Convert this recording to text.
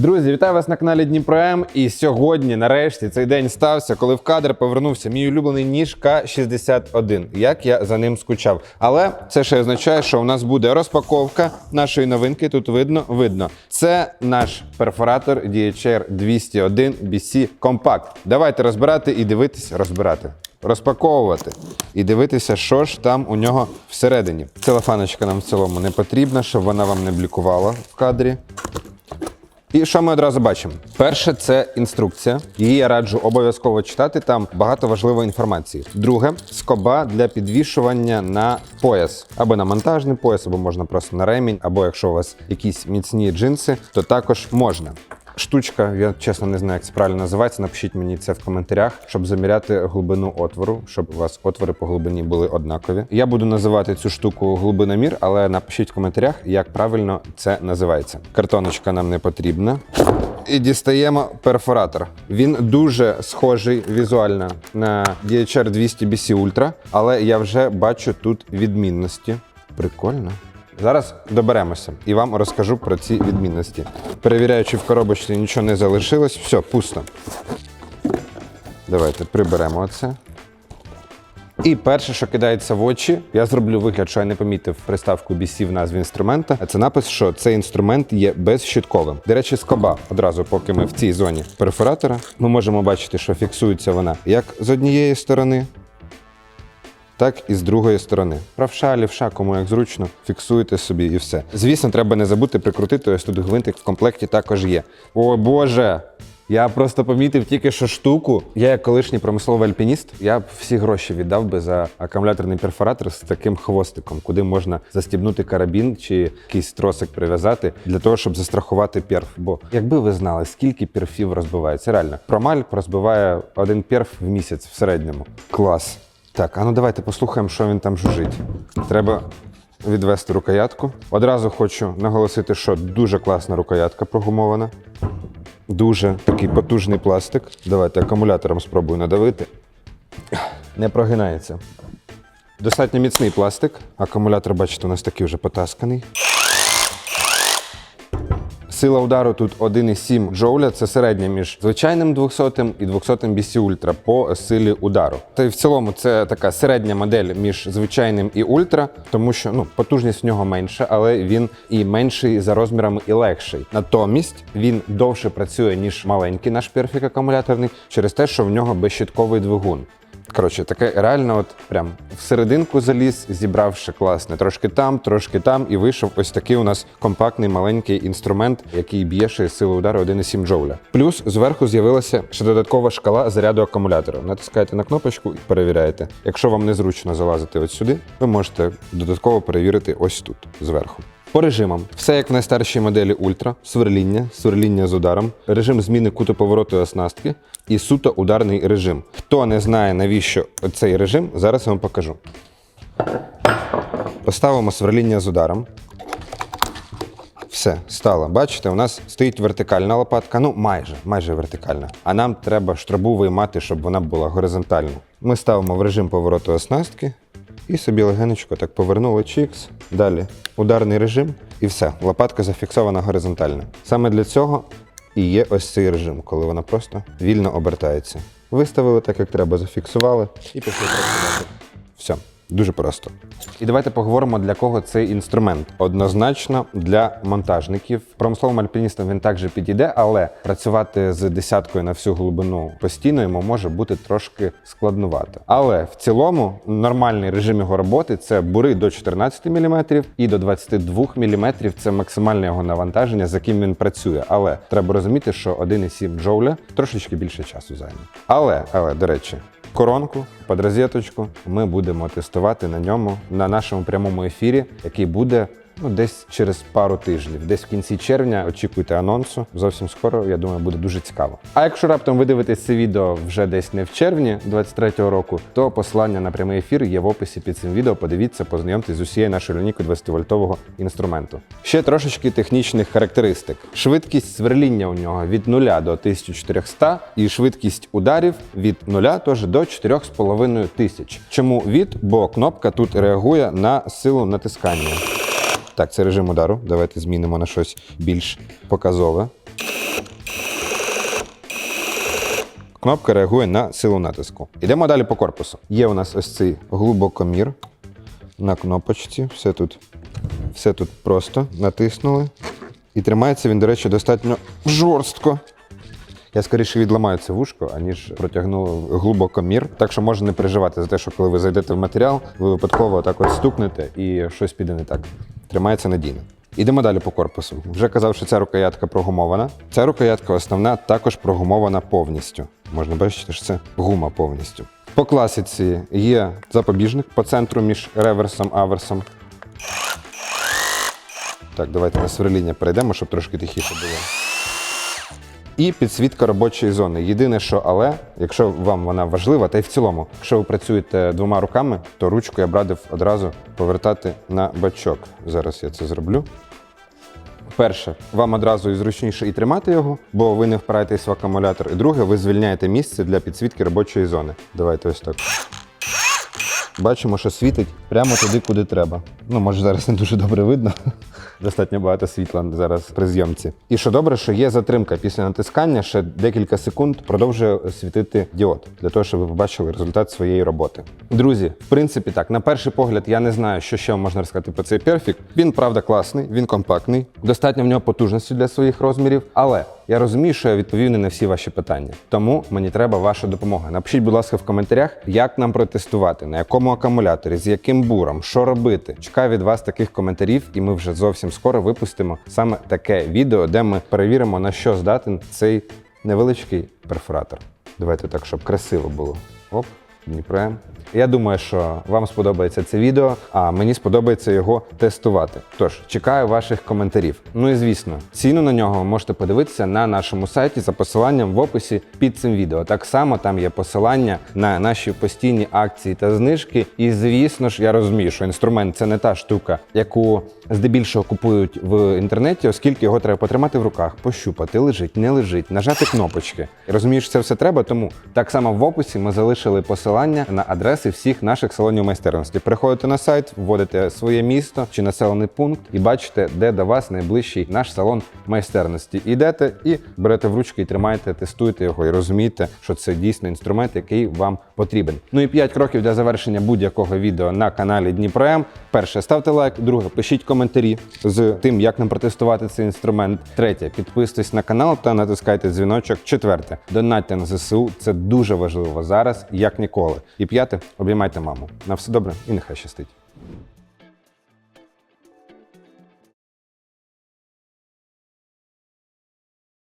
Друзі, вітаю вас на каналі Дніпро М. І сьогодні, нарешті, цей день стався, коли в кадр повернувся мій улюблений ніж К-61. Як я за ним скучав. Але це ще означає, що у нас буде розпаковка нашої новинки. Тут видно, видно. Це наш перфоратор DHR 201 BC Compact. Давайте розбирати і дивитися, розбирати. Розпаковувати і дивитися, що ж там у нього всередині. Целофаночка нам в цілому не потрібна, щоб вона вам не блікувала в кадрі. І що ми одразу бачимо? Перше, це інструкція. Її я раджу обов'язково читати. Там багато важливої інформації. Друге, скоба для підвішування на пояс або на монтажний пояс, або можна просто на ремінь, або якщо у вас якісь міцні джинси, то також можна. Штучка, я чесно не знаю, як це правильно називається. Напишіть мені це в коментарях, щоб заміряти глибину отвору, щоб у вас отвори по глибині були однакові. Я буду називати цю штуку глибиномір, але напишіть в коментарях, як правильно це називається. Картоночка нам не потрібна. І дістаємо перфоратор. Він дуже схожий візуально на DHR 200 BC Ultra, але я вже бачу тут відмінності. Прикольно. Зараз доберемося і вам розкажу про ці відмінності. Перевіряючи в коробочці, нічого не залишилось. Все, пусто. Давайте приберемо це. І перше, що кидається в очі, я зроблю вигляд, що я не помітив приставку BC в назві інструмента. А це напис, що цей інструмент є безщитковим. До речі, скоба одразу, поки ми в цій зоні перфоратора, ми можемо бачити, що фіксується вона як з однієї сторони, так і з другої сторони. Правша, лівша, кому як зручно, фіксуєте собі і все. Звісно, треба не забути прикрутити. Ось тут гвинтик в комплекті також є. О Боже! Я просто помітив тільки що штуку. Я як колишній промисловий альпініст, я б всі гроші віддав би за акумуляторний перфоратор з таким хвостиком, куди можна застібнути карабін чи якийсь тросик прив'язати для того, щоб застрахувати перф. Бо якби ви знали, скільки перфів розбивається, реально промаль розбиває один перф в місяць в середньому. Клас. Так, а ну давайте послухаємо, що він там жужить. Треба відвести рукоятку. Одразу хочу наголосити, що дуже класна рукоятка прогумована. Дуже такий потужний пластик. Давайте акумулятором спробую надавити. Не прогинається. Достатньо міцний пластик. Акумулятор, бачите, у нас такий вже потасканий. Сила удару тут 1,7 джоуля. Це середня між звичайним 200 і 200 BC Ultra по силі удару. Та й в цілому це така середня модель між звичайним і ультра, тому що ну потужність в нього менша, але він і менший за розмірами і легший. Натомість він довше працює ніж маленький наш перфік акумуляторний через те, що в нього безщитковий двигун. Коротше, таке реально, от прям в серединку заліз, зібравши класне. Трошки там, трошки там, і вийшов ось такий у нас компактний маленький інструмент, який б'є ще силу удару 1,7 джоуля. Плюс зверху з'явилася ще додаткова шкала заряду акумулятора. Натискаєте на кнопочку і перевіряєте. Якщо вам незручно залазити ось сюди, ви можете додатково перевірити ось тут зверху. По режимам, все як в найстаршій моделі Ультра, сверління, сверління з ударом, режим зміни куту повороту оснастки і суто ударний режим. Хто не знає, навіщо цей режим, зараз я вам покажу. Поставимо сверління з ударом. Все, стало. Бачите, у нас стоїть вертикальна лопатка, ну майже, майже вертикальна. А нам треба штрабу виймати, щоб вона була горизонтальна. Ми ставимо в режим повороту оснастки і собі легенечко так повернули чікс. Далі ударний режим і все. Лопатка зафіксована горизонтально. Саме для цього і є ось цей режим, коли вона просто вільно обертається. Виставили так, як треба, зафіксували і пішли працювати. Все. Дуже просто. І давайте поговоримо, для кого цей інструмент. Однозначно для монтажників. Промисловим альпіністам він також підійде, але працювати з десяткою на всю глибину постійно йому може бути трошки складнувато. Але в цілому нормальний режим його роботи це бури до 14 мм і до 22 мм це максимальне його навантаження, за яким він працює. Але треба розуміти, що 1,7 джоуля трошечки більше часу займе. Але, але, до речі, коронку під розеточку. Ми будемо тестувати на ньому на нашому прямому ефірі, який буде ну, десь через пару тижнів. Десь в кінці червня очікуйте анонсу. Зовсім скоро, я думаю, буде дуже цікаво. А якщо раптом ви дивитесь це відео вже десь не в червні 23-го року, то посилання на прямий ефір є в описі під цим відео. Подивіться, познайомтесь з усією нашою лінійкою 20-вольтового інструменту. Ще трошечки технічних характеристик. Швидкість сверління у нього від 0 до 1400 і швидкість ударів від 0 теж до 4,5 тисяч. Чому від? Бо кнопка тут реагує на силу натискання. Так, це режим удару. Давайте змінимо на щось більш показове. Кнопка реагує на силу натиску. Йдемо далі по корпусу. Є у нас ось цей глибокомір на кнопочці. Все тут все тут просто натиснули. І тримається він, до речі, достатньо жорстко. Я скоріше відламаю це вушко, аніж протягну глибоко мір. Так що можна не переживати за те, що коли ви зайдете в матеріал, ви випадково так от стукнете і щось піде не так. Тримається надійно. Ідемо далі по корпусу. Вже казав, що ця рукоятка прогумована. Ця рукоятка основна також прогумована повністю. Можна бачити, що це гума повністю. По класиці є запобіжник по центру між реверсом аверсом. Так, давайте на сверління перейдемо, щоб трошки тихіше було. І підсвітка робочої зони. Єдине, що але, якщо вам вона важлива, та й в цілому, якщо ви працюєте двома руками, то ручку я б радив одразу повертати на бачок. Зараз я це зроблю. Перше, вам одразу і зручніше і тримати його, бо ви не впираєтесь в акумулятор. І друге, ви звільняєте місце для підсвітки робочої зони. Давайте ось так. Бачимо, що світить прямо туди, куди треба. Ну, може, зараз не дуже добре видно. Достатньо багато світла зараз при зйомці. І що добре, що є затримка після натискання, ще декілька секунд продовжує світити діод для того, щоб ви побачили результат своєї роботи. Друзі, в принципі, так, на перший погляд, я не знаю, що ще можна розказати про цей перфік. Він правда класний, він компактний, достатньо в нього потужності для своїх розмірів, але. Я розумію, що я відповів не на всі ваші питання, тому мені треба ваша допомога. Напишіть, будь ласка, в коментарях, як нам протестувати, на якому акумуляторі, з яким буром, що робити. Чекаю від вас таких коментарів, і ми вже зовсім скоро випустимо саме таке відео, де ми перевіримо, на що здатен цей невеличкий перфоратор. Давайте так, щоб красиво було. Оп, Дніпрем. Я думаю, що вам сподобається це відео, а мені сподобається його тестувати. Тож чекаю ваших коментарів. Ну і звісно, ціну на нього можете подивитися на нашому сайті за посиланням в описі під цим відео. Так само там є посилання на наші постійні акції та знижки. І звісно ж, я розумію, що інструмент це не та штука, яку здебільшого купують в інтернеті, оскільки його треба потримати в руках, пощупати, лежить, не лежить, нажати кнопочки. Що це все треба, тому так само в описі ми залишили посилання на адреси всіх наших салонів майстерності. Приходите на сайт, вводите своє місто чи населений пункт і бачите, де до вас найближчий наш салон майстерності. Ідете і берете в ручки і тримаєте, тестуєте його і розумієте, що це дійсно інструмент, який вам потрібен. Ну і 5 кроків для завершення будь-якого відео на каналі Дніпром. Перше, ставте лайк. Друге, пишіть коментарі з тим, як нам протестувати цей інструмент. Третє, підписуйтесь на канал та натискайте дзвіночок. Четверте, донатьте на ЗСУ. Це дуже важливо зараз, як ніколи. І п'яте, обіймайте маму. На все добре і нехай щастить.